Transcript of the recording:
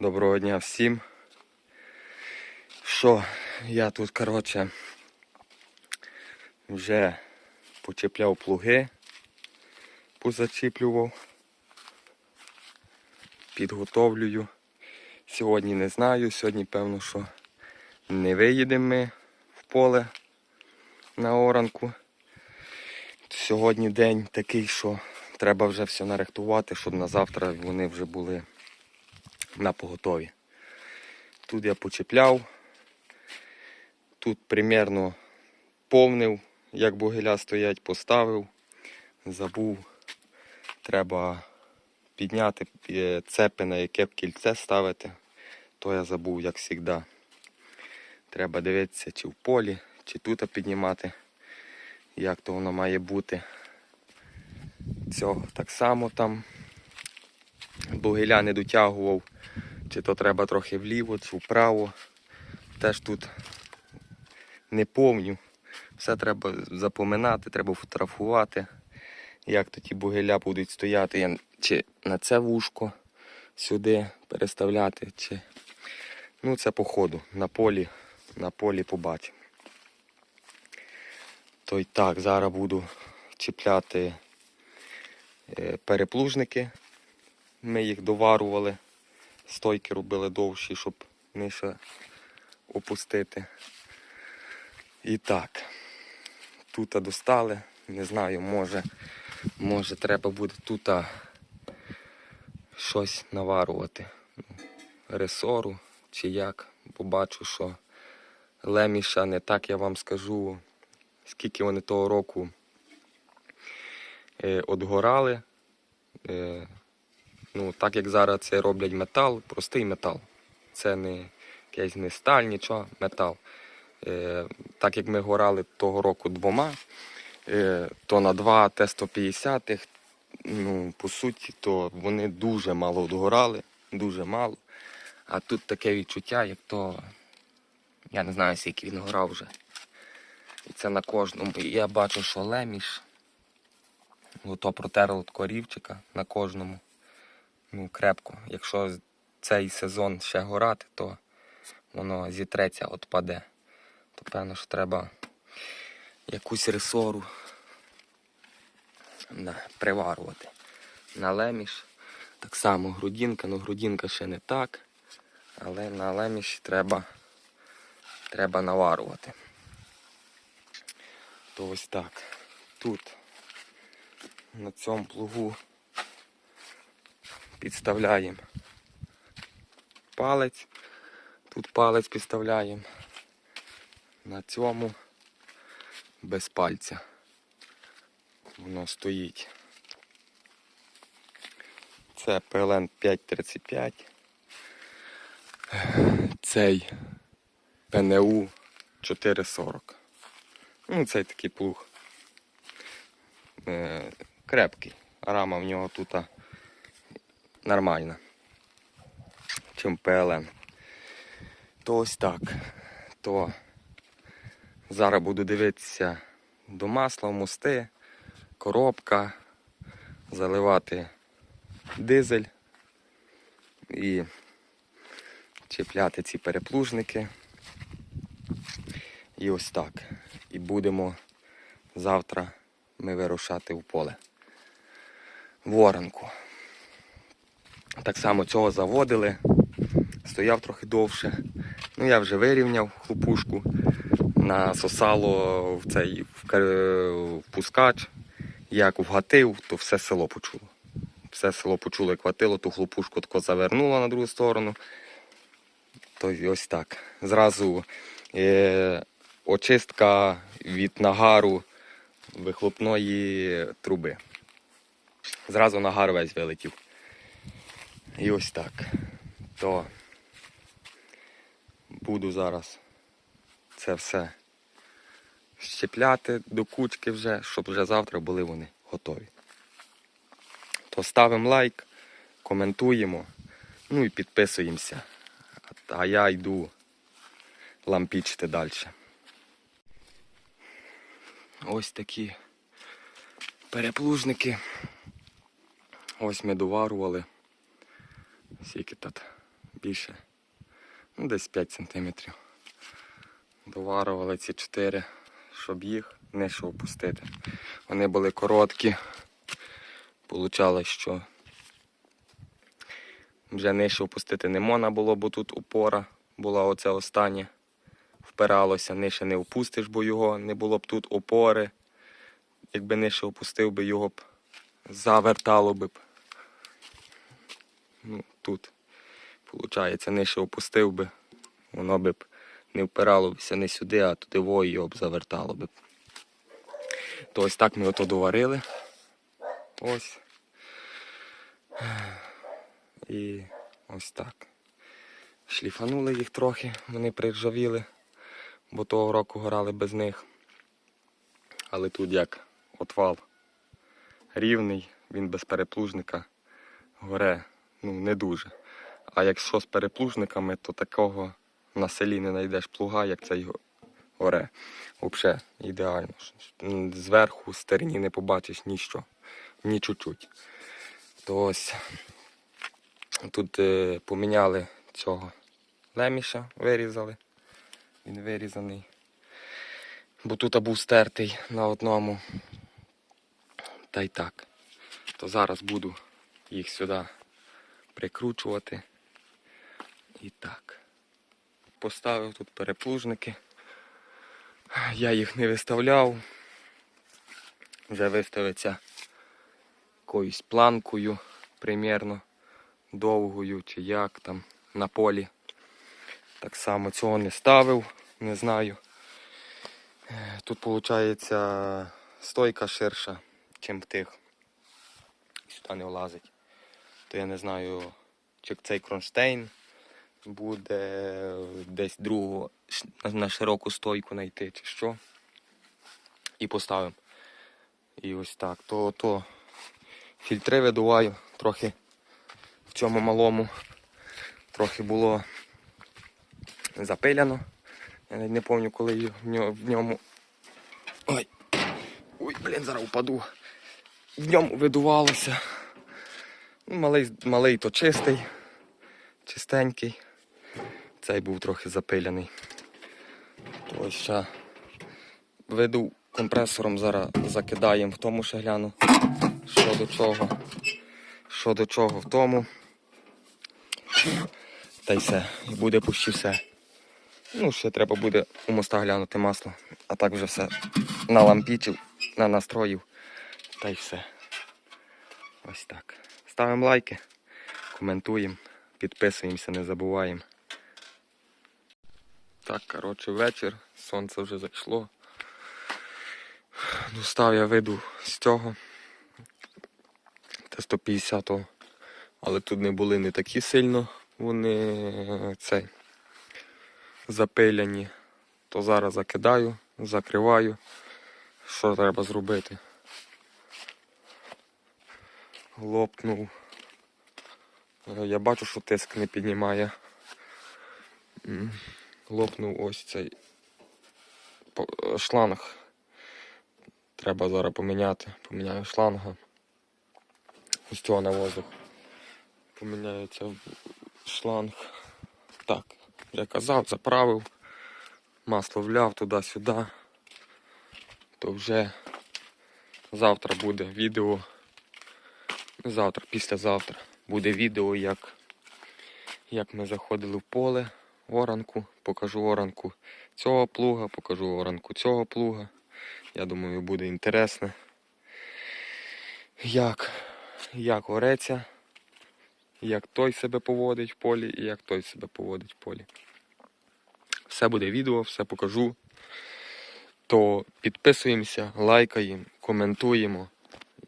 Доброго дня всім. Що, я тут, коротше, вже почепляв плуги, позачіплював, підготовлюю. Сьогодні не знаю, сьогодні певно, що не виїдемо ми в поле на оранку. Сьогодні день такий, що треба вже все нарихтувати, щоб на завтра вони вже були на поготові. Тут я почепляв, тут примерно повнив, як бугеля стоять, поставив, забув. Треба підняти е, цепи, на яке б кільце ставити. То я забув, як завжди. Треба дивитися, чи в полі, чи тут піднімати, як то воно має бути. Цього так само там бугеля не дотягував, чи то треба трохи вліво, чи вправо. Теж тут не помню. Все треба запоминати, треба фотографувати. Як то ті бугеля будуть стояти, чи на це вушко сюди переставляти, чи. Ну, це по ходу. На полі, на полі побачимо. То й так, зараз буду чіпляти е, переплужники. Ми їх доварували, стойки робили довші, щоб нижче опустити. І так, тут достали, не знаю, може, може треба буде тут щось наварувати. Ресору чи як. Побачу, що леміша не так я вам скажу, скільки вони того року е, одгорали. Е, Ну, так як зараз це роблять метал, простий метал. Це не якийсь не сталь, нічого, метал. Е, так як ми горали того року двома, е, то на два Т-150, ну, по суті, то вони дуже мало догорали, дуже мало. А тут таке відчуття, як то, я не знаю, скільки він горав вже. І це на кожному. Я бачу, що леміш, ото протерло такого рівчика на кожному ну, крепко. Якщо цей сезон ще горати, то воно зітреться, отпаде. То певно, що треба якусь ресору да, приварувати. На леміш. Так само грудінка, ну грудінка ще не так. Але на леміші треба, треба наварувати. То ось так. Тут на цьому плугу підставляємо палець. Тут палець підставляємо. На цьому без пальця. Воно стоїть. Це PLN 535. Цей ПНУ 440. Ну, цей такий плуг. Е, крепкий. Рама в нього тут а, нормальна. Чим ПЛН. То ось так. То зараз буду дивитися до масла, в мости, коробка, заливати дизель і чіпляти ці переплужники. І ось так. І будемо завтра ми вирушати в поле. Воронку. Так само цього заводили. Стояв трохи довше. Ну я вже вирівняв хлопушку, насосало в цей в, пускач. Як вгатив, то все село почуло. Все село почуло, як хватило, ту хлопушку тако завернуло на другу сторону. То ось так. Зразу е, очистка від нагару вихлопної труби. Зразу нагар весь вилетів. І ось так. То буду зараз це все щепляти до кучки вже, щоб вже завтра були вони готові. То ставимо лайк, коментуємо, ну і підписуємося. А я йду лампічити далі. Ось такі переплужники. Ось ми доварували. Скільки тут більше. Ну, десь 5 сантиметрів. Доварували ці 4, щоб їх нижче опустити. Вони були короткі. Получалось, що вже нижче опустити не можна було, бо тут опора була оце останнє. Впиралося, нижче не опустиш, бо його не було б тут опори. Якби нижче опустив би його б завертало би б. Ну, тут, виходить, нижче опустив би, воно би не впиралося не сюди, а туди во і його б завертало би. То ось так ми ото доварили. Ось. І ось так. Шліфанули їх трохи, вони приржавіли, бо того року горали без них. Але тут як отвал рівний, він без переплужника горе ну, не дуже. А якщо з переплужниками, то такого на селі не знайдеш плуга, як цей го- горе. Взагалі ідеально. Зверху стерні не побачиш ніщо, ні чуть-чуть. То ось тут е, поміняли цього леміша, вирізали. Він вирізаний. Бо тут був стертий на одному. Та й так. То зараз буду їх сюди прикручувати. І так. Поставив тут переплужники. Я їх не виставляв. Вже виставиться якоюсь планкою примірно довгою чи як там на полі. Так само цього не ставив, не знаю. Е, Тут виходить стойка ширша, чим в тих. Сюди не влазить. То я не знаю, чи цей кронштейн буде десь другого на- широку стойку знайти, чи що. І поставимо. І ось так. То, то фільтри видуваю трохи в цьому малому. Трохи було запиляно. Я навіть не пам'ятаю, коли в ньому. Ой! Ой, блін, зараз упаду. В ньому видувалося. Малий, малий то чистий, чистенький. Цей був трохи запиляний. Ось ще видув компресором, зараз закидаємо в тому ще гляну. Що до чого. Що до чого в тому. Та й все. І буде почти все. Ну, ще треба буде у моста глянути масло. А так вже все налампічив, настроїв. Та й все. Ось так. Ставимо лайки, коментуємо, підписуємося, не забуваємо. Так, коротше, вечір, сонце вже зайшло. Достав я виду з цього. Т-150-го, але тут не були не такі сильно вони цей запиляні. То зараз закидаю, закриваю. Що треба зробити? Лопнув. Е, Я бачу, що тиск не піднімає. Лопнув ось цей е, шланг. Треба зараз поміняти. Поміняю шланга. Ось цього на воздух. Поміняється шланг. Так, я казав, заправив. Масло вляв туди-сюди. То вже завтра буде відео. Завтра, післязавтра буде відео, як, як ми заходили в поле, оранку. Покажу оранку цього плуга, покажу оранку цього плуга. Я думаю, буде інтересно. Як, як ореться, як той себе поводить в полі і як той себе поводить в полі. Все буде відео, все покажу. То підписуємося, лайкаємо, коментуємо.